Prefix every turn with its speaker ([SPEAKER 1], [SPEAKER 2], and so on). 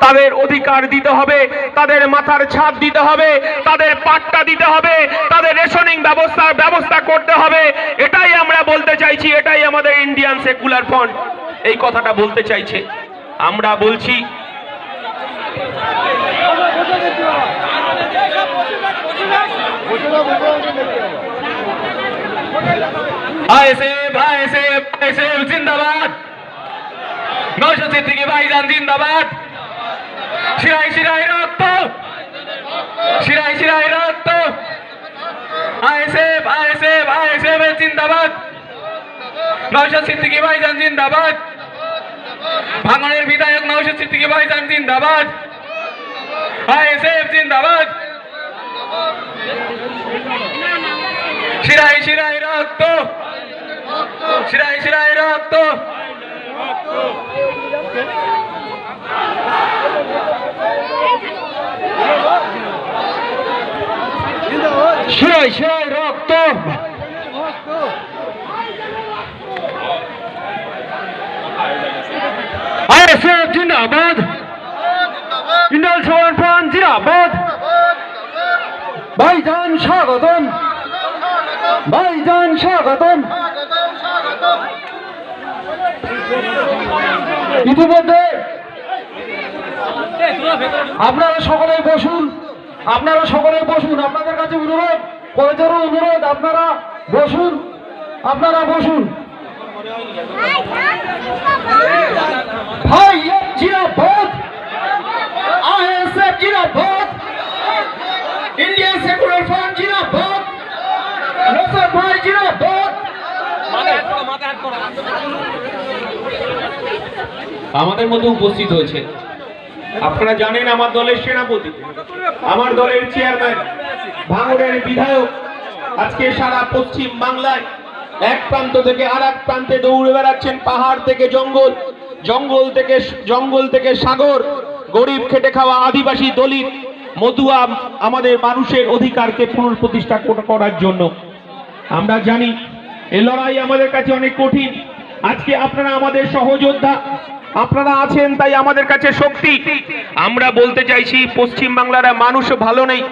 [SPEAKER 1] তাদের অধিকার দিতে হবে, তাদের মাথার ছাদ দিতে হবে, তাদের পাট্টা দিতে হবে, তাদের রেশনিং ব্যবস্থার ব্যবস্থা করতে হবে। এটাই আমরা বলতে চাইছি, এটাই আমাদের ইন্ডিয়ান সেকুলার ফ্রন্ট। এই কথাটা বলতে চাইছে। আমরা বলছি
[SPEAKER 2] জিন্দাবাদ। নয়শো সিদ্দিকি ভাইজান, জিন্দাবাদ। শিরাই শিরাই রক্ত। শিরাই শিরাই রক্ত। আইএসএফ আইএসএফ আইএসএফ জিন্দাবাদ। নয়শো সিদ্দিকি ভাইজান জিন্দাবাদ। ভাঙনের বিধায়ক নয়শো সিদ্দিকি ভাইজান জিন্দাবাদ। আইএসএফ জিন্দাবাদ। শিরাই শিরাই রক্ত। শিরাই শিরাই রক্ত। শিরাই শিরাই রক্ত। আইএসএফ জিন্দাবাদ। ইন্ডিয়ান সমান ফ্রন্ট জিন্দাবাদ। ভাইজান স্বাগতম। ভাইজান স্বাগতম। ইতিমধ্যে আপনারা সকলে বসুন। আপনারা সকলে বসুন, আপনাদের কাছে অনুরোধ কলেজেরও অনুরোধ, আপনারা বসুন আপনারা বসুন। ভাই জিরাবাদ
[SPEAKER 1] আমাদের মধ্যে উপস্থিত হয়েছে আপনারা জানেন আমার দলের সেনাপতি, আমার দলের চেয়ারম্যান, ভাঙড়ের বিধায়ক, আজকে সারা পশ্চিম বাংলায় এক প্রান্ত থেকে আর এক প্রান্তে দৌড়ে বেড়াচ্ছেন পাহাড় থেকে জঙ্গল জঙ্গল থেকে জঙ্গল থেকে সাগর, গরিব খেটে খাওয়া আদিবাসী দলিত, মধুয়া আমাদের মানুষের অধিকারকে পুনঃপ্রতিষ্ঠা করার জন্য। আমরা জানি এই লড়াই আমাদের কাছে অনেক কঠিন। আজকে আপনারা আমাদের সহযোদ্ধা আপনারা আছেন তাই আমাদের কাছে শক্তি। আমরা বলতে চাইছি পশ্চিম বাংলার মানুষ ভালো নেই।